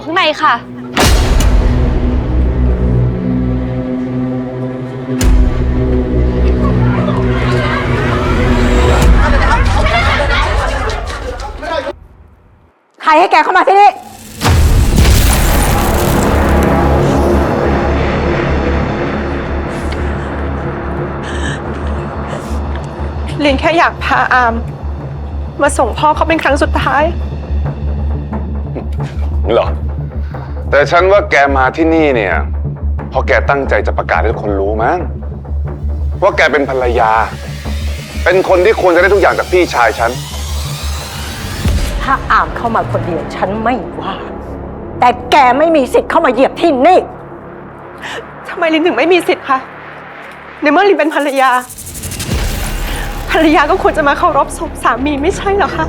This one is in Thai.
อยู่ข้างในค่ะ ใครให้แกเข้ามาที่นี่ ลินแค่อยากพาอาม มาส่งพ่อเขาเป็นครั้งสุดท้าย เหรอ แต่ฉันว่าแกมาที่นี่เนี่ยเพราะแกตั้งใจจะประกาศให้ทุกคนรู้มั้งว่าแกเป็นภรรยา เป็นคนที่ควรจะได้ทุกอย่างจากพี่ชายฉัน ถ้าอามเข้ามาคนเดียวฉันไม่ว่า แต่แกไม่มีสิทธิ์เข้ามาเหยียบที่นี่ ทำไมลินถึงไม่มีสิทธิ์คะในเมื่อลินเป็นภรรยา ภรรยาก็ควรจะมาเคารพศพสามีไม่ใช่เหรอคะ